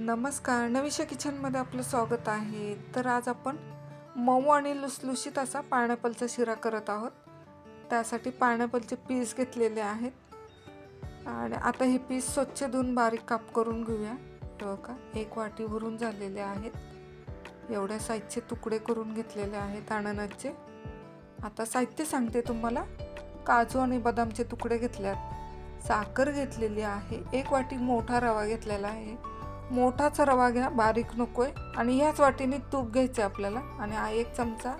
नमस्कार. नविशा किचनमध्ये आपलं स्वागत आहे. तर आज आपण मऊ आणि लुसलुशीत असा पायनॅपलचा शिरा करत आहोत. त्यासाठी पायनॅपलचे पीस घेतलेले आहेत. आणि आता हे पीस स्वच्छ धुवून बारीक काप करून घेऊया. का एक वाटी भरून झालेले आहेत. एवढ्या साईजचे तुकडे करून घेतलेले आहेत अननसचे आता साहित्य सांगते तुम्हाला. काजू आणि बदामचे तुकडे घेतल्यात. साखर घेतलेली आहे. एक वाटी मोठा रवा घेतलेला आहे. मोठाचा रवा घ्या बारीक नको आहे आणि ह्याच वाटीने तूप घ्यायचं आहे आपल्याला. आणि हा एक चमचा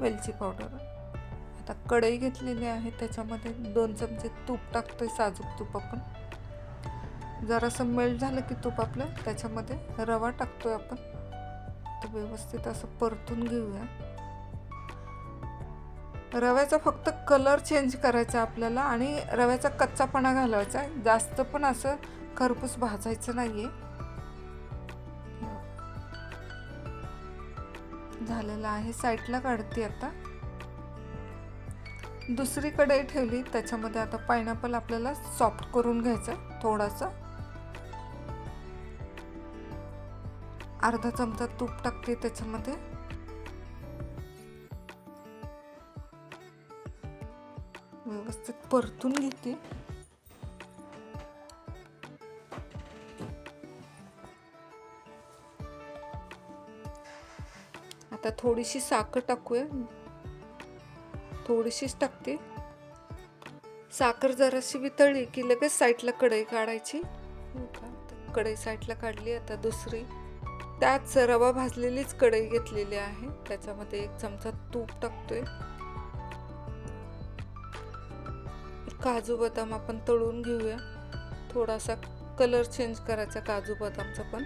वेलची पावडर. आता कढई घेतलेली आहे त्याच्यामध्ये दोन चमचे तूप टाकतो आहे साजूक तूप आपण. जरासं मेल्ट झालं की तूप आपलं त्याच्यामध्ये रवा टाकतोय आपण. तर व्यवस्थित असं परतून घेऊया. रव्याचा फक्त कलर चेंज करायचा आपल्याला आणि रव्याचा कच्चापणा घालवायचा आहे. जास्त पण असं खरपूस भाजायचं नाही आहे झालेला आहे. साईडला काढते आता. दुसरी कढई ठेवली. त्याच्यामध्ये आता पायनॅपल आपल्याला सॉफ्ट करून घ्यायचं थोडासा. अर्धा चमचा तूप टाकते त्याच्यामध्ये. व्यवस्थित परतून घेते. आता थोडीशी साखर टाकूया. थोडीशीच टाकते. साखर जराशी वितळली की लगेच साईडला कढई काढायची. कढई साईडला काढली आता दुसरी. त्याच रवा भाजलेलीच कढई घेतलेली आहे. त्याच्यामध्ये एक चमचा तूप टाकतोय. काजू बदाम आपण तळून घेऊया. थोडासा कलर चेंज करायचा काजू बदामचा पण.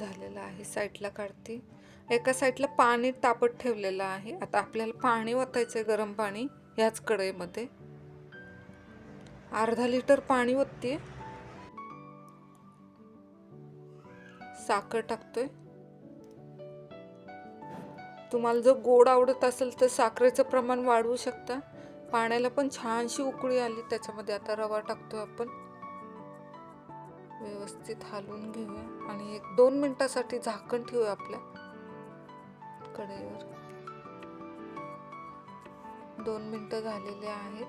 झालेला आहे साईडला काढते. एका साईडला पाणी तापत ठेवलेलं आहे. आता आपल्याला पाणी ओतायचं आहे गरम पाणी ह्याच कढईमध्ये. अर्धा लिटर पाणी ओतते साखर टाकतोय. तुम्हाला जर गोड आवडत असेल तर साखरेचं प्रमाण वाढवू शकता. पाण्याला पण छानशी उकळी आली त्याच्यामध्ये आता रवा टाकतोय आपण. व्यवस्थित हलवून घेऊया आणि एक दोन मिनटासाठी झाकण ठेवूया आपल्या कढईवर. दोन मिनटं झालेले आहेत.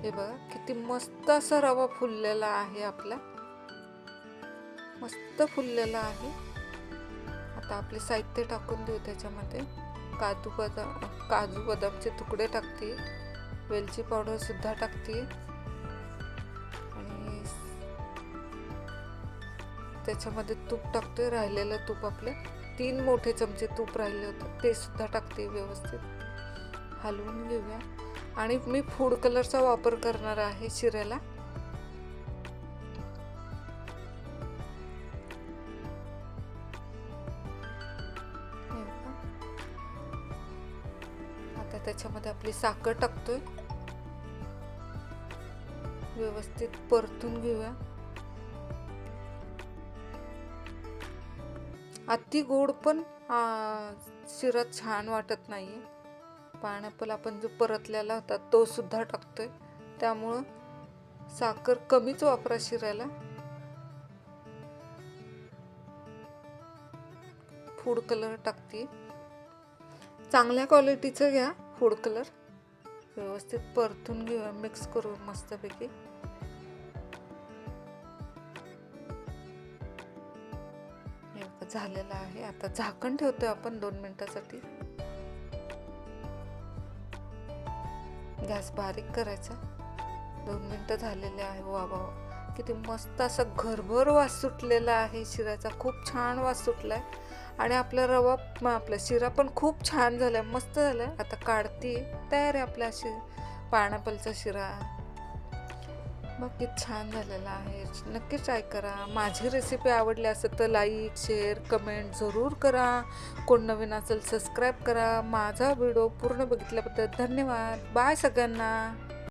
हे बघा किती मस्त असा रवा फुललेला आहे आपला मस्त फुललेला आहे. आता आपले साहित्य टाकून देऊ त्याच्यामध्ये. काजू बदाम काजू बदामचे तुकडे टाकते. वेलची पावडर सुद्धा टाकते. त्याच्यामध्ये तूप टाकतोय राहिलेलं तूप आपलं. तीन मोठे चमचे तूप राहिले होते ते सुद्धा टाकते व्यवस्थित. हलवून घेऊया. आणि मी फूड कलरचा वापर करणार आहे शिऱ्याला आता त्याच्यामध्ये आपली साखर टाकतोय. व्यवस्थित परतून घेऊया. अति गोड पण शिरा छान वाटत नाहीये. पायनॅपल आपण जो परतलेला होता तो सुद्धा टाकतोय. त्यामुळं साखर कमीच वापरा शिरायला. फूड कलर टाकते चांगल्या क्वालिटीचं घ्या फूड कलर. व्यवस्थित परतून घेऊया मिक्स करू मस्तपैकी. झालेला आहे. आता झाकण ठेवतो आपण दोन मिनिटासाठी. गॅस बारीक करायचा. दोन मिनिटं झालेले आहे. वा वा किती मस्त असं घरभर वास सुटलेला आहे. शिऱ्याचा खूप छान वास सुटला आहे आणि आपला रवा आपला शिरा पण खूप छान झाला आहे मस्त झाला आहे आता काढते तयार आहे आपला शि पायनॅपलचा शिरा. मग छान झालेला आहे. नक्की ट्राय करा. माझी रेसिपी आवडली असेल तर लाईक शेअर कमेंट जरूर करा. कोण नवीन असेल सबस्क्राईब करा. माझा व्हिडिओ पूर्ण बघितल्याबद्दल धन्यवाद. बाय सगळ्यांना.